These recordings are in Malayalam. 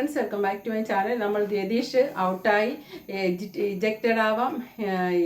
Friends welcome back to my channel നമ്മൾ രതീഷ് ഔട്ടായി ഇജക്റ്റഡ് ആവാം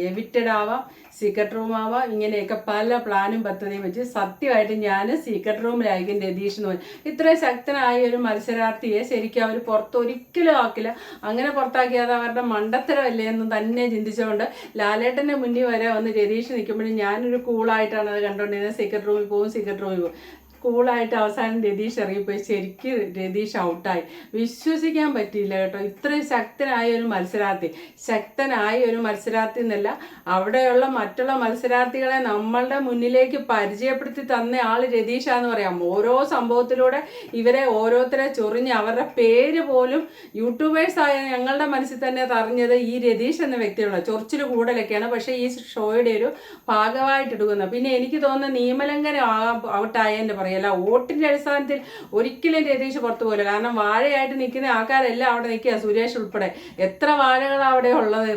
എവിറ്റഡ് ആവാം സീക്രട്ട് റൂം ആവാം. ഇങ്ങനെയൊക്കെ പല പ്ലാനും പദ്ധതിയും വെച്ച് സത്യമായിട്ട് ഞാൻ സീക്രട്ട് റൂമിലായിരിക്കും രതീഷ് എന്ന് പറഞ്ഞു ഇത്ര ശക്തനായ ഒരു മത്സരാർത്ഥിയെ ശരിക്കും അവർ പുറത്തൊരിക്കലും ആക്കില്ല. അങ്ങനെ പുറത്താക്കിയത് അവരുടെ മണ്ടത്തരമല്ലേ എന്ന് തന്നെ ചിന്തിച്ചുകൊണ്ട് ലാലേട്ടന്റെ മുന്നിൽ വരെ വന്ന് രതീഷ് നിൽക്കുമ്പോഴും ഞാനൊരു കൂളായിട്ടാണ് അത് കണ്ടുകൊണ്ടിരുന്നത്. സീക്രട്ട് റൂമിൽ പോകും സീക്രട്ട് റൂമിൽ പോകും കൂളായിട്ട് അവസാനം രതീഷ് ഇറങ്ങിപ്പോയി. ശരിക്കും രതീഷ് ഔട്ടായി. വിശ്വസിക്കാൻ പറ്റിയില്ല കേട്ടോ. ഇത്രയും ശക്തനായ ഒരു മത്സരാർത്ഥി. ശക്തനായ ഒരു മത്സരാർത്ഥി എന്നല്ല അവിടെയുള്ള മറ്റുള്ള മത്സരാർത്ഥികളെ നമ്മളുടെ മുന്നിലേക്ക് പരിചയപ്പെടുത്തി തന്ന ആൾ രതീഷാന്ന് പറയാം. ഓരോ സംഭവത്തിലൂടെ ഇവരെ ഓരോരുത്തരെ ചൊറിഞ്ഞ് അവരുടെ പേര് പോലും യൂട്യൂബേഴ്സ് ആയ ഞങ്ങളുടെ മനസ്സിൽ തന്നെ തറിഞ്ഞത് ഈ രതീഷ് എന്ന വ്യക്തിയുള്ള ചൊറിച്ചിൽ കൂടുതലൊക്കെയാണ്. പക്ഷേ ഈ ഷോയുടെ ഒരു ഭാഗമായിട്ട് എടുക്കുന്നത് പിന്നെ എനിക്ക് തോന്നുന്ന നിയമലംഘനം ഔട്ടായെന്ന് പറയല്ല വോട്ടിന്റെ അടിസ്ഥാനത്തിൽ ഒരിക്കലും രതീഷ് പുറത്തു പോകില്ല. കാരണം വാഴയായിട്ട് നിൽക്കുന്ന ആൾക്കാരെല്ലാം അവിടെ നിൽക്കുക സുരേഷ് ഉൾപ്പെടെ. എത്ര വാഴകളാണ് അവിടെ ഉള്ളത്?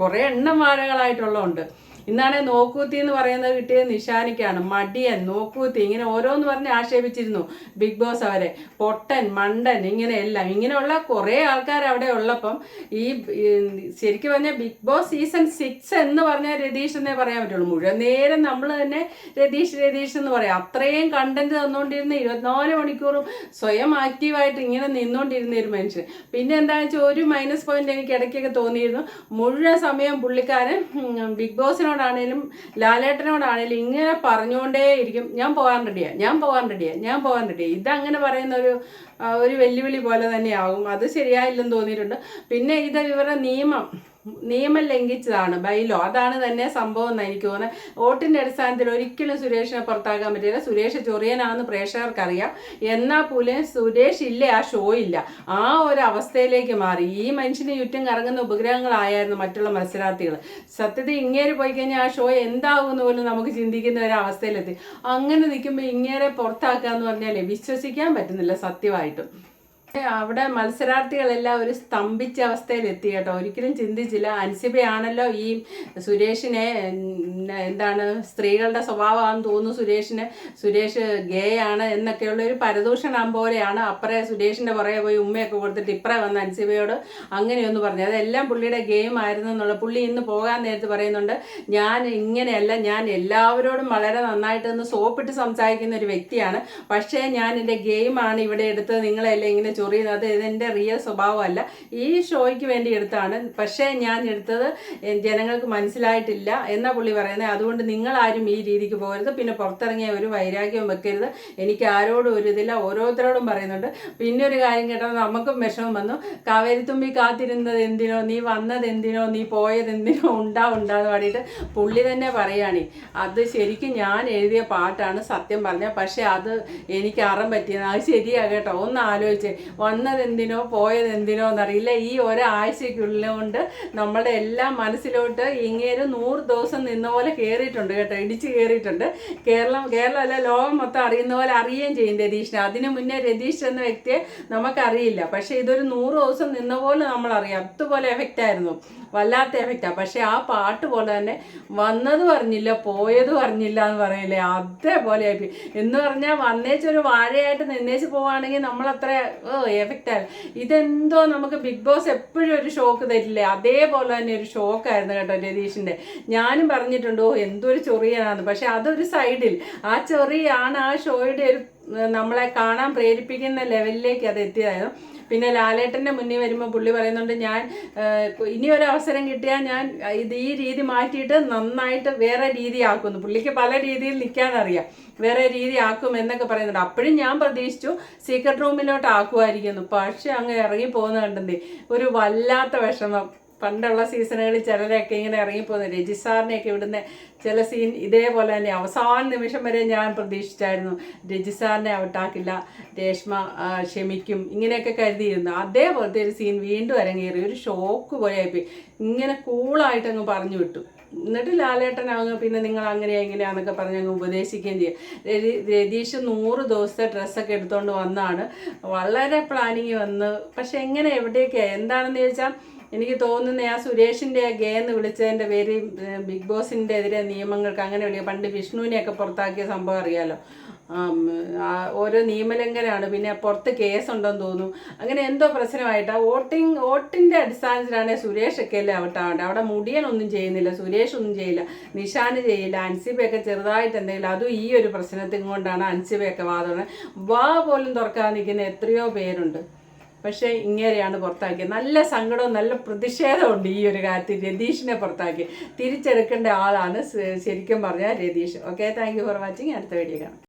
കുറേ എണ്ണം വാഴകളായിട്ടുള്ളതുണ്ട്. ഇന്നാണ് നോക്കൂത്തി എന്ന് പറയുന്നത് കിട്ടിയത് നിഷാനിക്കാണ്. മടിയൻ നോക്കൂത്തി ഇങ്ങനെ ഓരോന്ന് പറഞ്ഞ് ആക്ഷേപിച്ചിരുന്നു ബിഗ് ബോസ് അവരെ. പൊട്ടൻ മണ്ടൻ ഇങ്ങനെ എല്ലാം. ഇങ്ങനെയുള്ള കുറേ ആൾക്കാർ അവിടെ ഉള്ളപ്പം ഈ ശരിക്കും പറഞ്ഞാൽ ബിഗ് ബോസ് സീസൺ സിക്സ് എന്ന് പറഞ്ഞാൽ രതീഷ് എന്നേ പറയാൻ പറ്റുള്ളൂ. മുഴുവൻ നേരം നമ്മൾ തന്നെ രതീഷ് രതീഷ് എന്ന് പറയാം. അത്രയും കണ്ടന്റ് തന്നുകൊണ്ടിരുന്ന ഇരുപത്തിനാല് മണിക്കൂറും സ്വയം ആക്റ്റീവായിട്ട് ഇങ്ങനെ നിന്നുകൊണ്ടിരുന്ന ഒരു മനുഷ്യൻ. പിന്നെ എന്താണെന്ന് വെച്ചാൽ ഒരു മൈനസ് പോയിന്റ് എനിക്ക് ഇടയ്ക്കൊക്കെ തോന്നിയിരുന്നു. മുഴുവൻ സമയം പുള്ളിക്കാരൻ ബിഗ് ബിഗ് ബോസിനോടാണേലും ലാലേട്ടനോടാണേലും ഇങ്ങനെ പറഞ്ഞുകൊണ്ടേ ഇരിക്കും ഞാൻ പോകാൻ റെഡിയാ ഞാൻ പോകാൻ റെഡിയാ ഞാൻ പോകാൻ റെഡിയാ ഇതങ്ങനെ പറയുന്ന ഒരു ഒരു വെല്ലുവിളി പോലെ തന്നെയാകും. അത് ശരിയായില്ലെന്ന് തോന്നിയിട്ടുണ്ട്. പിന്നെ ഇത് ഇവരുടെ നിയമം. നിയമം ലംഘിച്ചതാണ് ബൈലോ അതാണ് തന്നെ സംഭവം എന്ന് എനിക്ക് തോന്നുന്നത്. വോട്ടിന്റെ അടിസ്ഥാനത്തിൽ ഒരിക്കലും സുരേഷിനെ പുറത്താക്കാൻ പറ്റില്ല. സുരേഷ് ചൊറിയനാണെന്ന് പ്രേക്ഷകർക്കറിയാം. എന്നാൽ പോലും സുരേഷ് ഇല്ല? ആ ഷോ ഇല്ല. ആ ഒരു അവസ്ഥയിലേക്ക് മാറി. ഈ മനുഷ്യന് ചുറ്റും കറങ്ങുന്ന ഉപഗ്രഹങ്ങളായിരുന്നു മറ്റുള്ള മത്സരാർത്ഥികൾ. സത്യത്തിൽ ഇങ്ങേര് പോയി കഴിഞ്ഞാൽ ആ ഷോ എന്താകുമെന്ന് പോലും നമുക്ക് ചിന്തിക്കുന്ന ഒരു അവസ്ഥയിലെത്തി. അങ്ങനെ നിൽക്കുമ്പോൾ ഇങ്ങേരെ പുറത്താക്കുക എന്ന് പറഞ്ഞാലേ വിശ്വസിക്കാൻ പറ്റുന്നില്ല സത്യമായിട്ടും. അവിടെ മത്സരാർത്ഥികളെല്ലാം ഒരു സ്തംഭിച്ച അവസ്ഥയിൽ എത്തി കേട്ടോ. ഒരിക്കലും ചിന്തിച്ചില്ല. അൻസിബയാണല്ലോ ഈ സുരേഷിനെ എന്താണ് സ്ത്രീകളുടെ സ്വഭാവമാണെന്ന് തോന്നുന്നു സുരേഷിന്. സുരേഷ് ഗേ ആണ് എന്നൊക്കെയുള്ള ഒരു പരദൂഷണം പോലെയാണ് അപ്പറേ സുരേഷിന്റെ പുറകെ പോയി ഉമ്മയൊക്കെ കൊടുത്തിട്ട് ഇപ്പറേ വന്ന അൻസിബയോട് അങ്ങനെയൊന്ന് പറഞ്ഞു. അതെല്ലാം പുള്ളിയുടെ ഗെയിം ആയിരുന്നു എന്നുള്ള പുള്ളി ഇന്ന് പോകാൻ നേരത്ത് പറയുന്നുണ്ട് ഞാൻ ഇങ്ങനെയല്ല ഞാൻ എല്ലാവരോടും വളരെ നന്നായിട്ട് ഒന്ന് സോപ്പിട്ട് സംസാരിക്കുന്ന ഒരു വ്യക്തിയാണ്. പക്ഷേ ഞാൻ എന്റെ ഗെയിമാണ് ഇവിടെ എടുത്തത്. നിങ്ങളെല്ലാം ഇങ്ങനെ ചൊറിയുന്നത് അത് ഇതെന്റെ റിയൽ സ്വഭാവമല്ല. ഈ ഷോയ്ക്ക് വേണ്ടി എടുത്താണ്. പക്ഷേ ഞാൻ എടുത്തത് ജനങ്ങൾക്ക് മനസ്സിലായിട്ടില്ല എന്നാ പുള്ളി പറയുന്നത്. അതുകൊണ്ട് നിങ്ങളാരും ഈ രീതിക്ക് പോകരുത്. പിന്നെ പുറത്തിറങ്ങിയ ഒരു വൈരാഗ്യം വെക്കരുത്. എനിക്ക് ആരോടും ഒരു ഇതില്ല. ഓരോരുത്തരോടും പറയുന്നുണ്ട്. പിന്നെ ഒരു കാര്യം കേട്ടാൽ നമുക്കും വിഷമം വന്നു. കാവേരിത്തുമ്പി കാത്തിരുന്നത് എന്തിനോ നീ വന്നത് എന്തിനോ നീ പോയത് എന്തിനോ ഉണ്ടാ ഉണ്ടാന്ന് പാടിയിട്ട് പുള്ളി തന്നെ പറയുകയാണ്. അത് ശരിക്കും ഞാൻ എഴുതിയ പാട്ടാണ് സത്യം പറഞ്ഞ പക്ഷേ അത് എനിക്ക് അറം പറ്റിയത് അത് ശരിയാ കേട്ടോ. ഒന്ന് ആലോചിച്ച്. വന്നത് എന്തിനോ പോയത് എന്തിനോ എന്നറിയില്ല. ഈ ഒരാഴ്ചക്കുള്ളുകൊണ്ട് നമ്മുടെ എല്ലാ മനസ്സിലോട്ട് ഇങ്ങേര് നൂറ് ദിവസം നിന്ന പോലെ കയറിയിട്ടുണ്ട് കേട്ടോ. ഇടിച്ച് കയറിയിട്ടുണ്ട് കേരളം കേരളമല്ല ലോകം മൊത്തം അറിയുന്ന പോലെ അറിയുകയും ചെയ്യും രതീഷിനെ. അതിനു മുന്നേ രതീഷ് എന്ന വ്യക്തിയെ നമുക്കറിയില്ല. പക്ഷേ ഇതൊരു നൂറ് ദിവസം നിന്ന പോലെ നമ്മൾ അറിയാം അതുപോലെ എഫക്റ്റ് ആയിരുന്നു. വല്ലാത്ത എഫക്റ്റാണ് പക്ഷേ ആ പാട്ട് പോലെ തന്നെ വന്നത് പറഞ്ഞില്ല പോയത് പറഞ്ഞില്ല എന്ന് പറയില്ലേ. അതേപോലെ ആയി എന്ന് പറഞ്ഞാൽ വന്നേച്ചൊരു വാഴയായിട്ട് നിന്നേച്ച് പോവുകയാണെങ്കിൽ നമ്മളത്ര എഫക്റ്റ് ഇതെന്തോ നമുക്ക് ബിഗ് ബോസ് എപ്പോഴും ഒരു ഷോക്ക് തരില്ലേ? അതേപോലെ തന്നെ ഒരു ഷോക്ക് ആയിരുന്നു കേട്ടോ രതീഷിന്റെ ഞാനും പറഞ്ഞിട്ടുണ്ട് ഓ എന്തൊരു ചൊറിയാണെന്ന്. പക്ഷെ അതൊരു സൈഡിൽ ആ ചൊറിയാണ് ആ ഷോയുടെ ഒരു നമ്മളെ കാണാൻ പ്രേരിപ്പിക്കുന്ന ലെവലിലേക്ക് അത് എത്തിയതായിരുന്നു. പിന്നെ ലാലേട്ടന്റെ മുന്നിൽ വരുമ്പോൾ പുള്ളി പറയുന്നുണ്ട് ഞാൻ ഇനി ഒരു അവസരം കിട്ടിയാൽ ഞാൻ ഇത് ഈ രീതി മാറ്റിയിട്ട് നന്നായിട്ട് വേറെ രീതി ആക്കുന്നു പുള്ളിക്ക് പല രീതിയിൽ നിൽക്കാനറിയാം. വേറെ രീതി ആക്കും എന്നൊക്കെ പറയുന്നുണ്ട്. അപ്പോഴും ഞാൻ പ്രതീക്ഷിച്ചു സീക്രട്ട് റൂമിലോട്ട് ആക്കുമായിരിക്കുന്നു പക്ഷെ അങ്ങ് ഇറങ്ങി പോകുന്ന കണ്ടെന്തേ ഒരു വല്ലാത്ത വിഷമം. പണ്ടുള്ള സീസണുകളിൽ ചിലരൊക്കെ ഇങ്ങനെ ഇറങ്ങിപ്പോകുന്നു രജിസാറിനെയൊക്കെ ഇവിടുന്ന് ചില സീൻ ഇതേപോലെ തന്നെ അവസാന നിമിഷം വരെ ഞാൻ പ്രതീക്ഷിച്ചായിരുന്നു. രജിസാറിനെ ഔട്ടാക്കില്ല രേഷ്മ ക്ഷമിക്കും ഇങ്ങനെയൊക്കെ കരുതിയിരുന്നു. അതേപോലത്തെ ഒരു സീൻ വീണ്ടും അരങ്ങേറി. ഒരു ഷോക്ക് പോയായിപ്പോയി ഇങ്ങനെ കൂളായിട്ടങ്ങ് പറഞ്ഞു വിട്ടു. എന്നിട്ട് ലാലേട്ടനാകുക പിന്നെ നിങ്ങൾ അങ്ങനെയാ ഇങ്ങനെയാന്നൊക്കെ പറഞ്ഞ് അങ്ങ് ഉപദേശിക്കുകയും ചെയ്യും രതി- രതീഷ് നൂറ് ദിവസത്തെ ഡ്രസ്സൊക്കെ എടുത്തുകൊണ്ട് വന്നാണ്. വളരെ പ്ലാനിങ് വന്ന്. പക്ഷെ എങ്ങനെ എവിടെയൊക്കെയാണ് എന്താണെന്ന് ചോദിച്ചാൽ എനിക്ക് തോന്നുന്നത് ആ സുരേഷിന്റെ ഗേ എന്ന് വിളിച്ചതിന്റെ പേര് ബിഗ് ബോസിന്റെ എതിരെ നിയമങ്ങൾക്ക് അങ്ങനെ വിളിക്കുക പണ്ട് വിഷ്ണുവിനെയൊക്കെ പുറത്താക്കിയ സംഭവം അറിയാലോ. ഓരോ നിയമലംഘനമാണ്. പിന്നെ പുറത്ത് കേസുണ്ടെന്ന് തോന്നുന്നു. അങ്ങനെ എന്തോ പ്രശ്നമായിട്ട് വോട്ടിംഗ് വോട്ടിന്റെ അടിസ്ഥാനത്തിലാണ് സുരേഷൊക്കെ അല്ലേ ഔട്ടാവേണ്ടത് അവിടെ മുടിയനൊന്നും ചെയ്യുന്നില്ല സുരേഷ് ഒന്നും ചെയ്യില്ല നിഷാന് ചെയ്യില്ല അൻസിബയൊക്കെ ചെറുതായിട്ട് എന്തെങ്കിലും അതും ഈ ഒരു പ്രശ്നത്തിൽ കൊണ്ടാണ് അൻസിബയൊക്കെ വാദം വാ പോലും തുറക്കാതെ നിൽക്കുന്ന എത്രയോ പേരുണ്ട്. പക്ഷേ ഇങ്ങനെയാണ് പുറത്താക്കിയത്. നല്ല സങ്കടവും നല്ല പ്രതിഷേധമുണ്ട് ഈ ഒരു കാര്യത്തിൽ രതീഷിനെ പുറത്താക്കി. തിരിച്ചെടുക്കേണ്ട ആളാണ് ശരിക്കും പറഞ്ഞാൽ Ratheesh. Okay thank you for watching അടുത്ത വീഡിയോ കാണാം.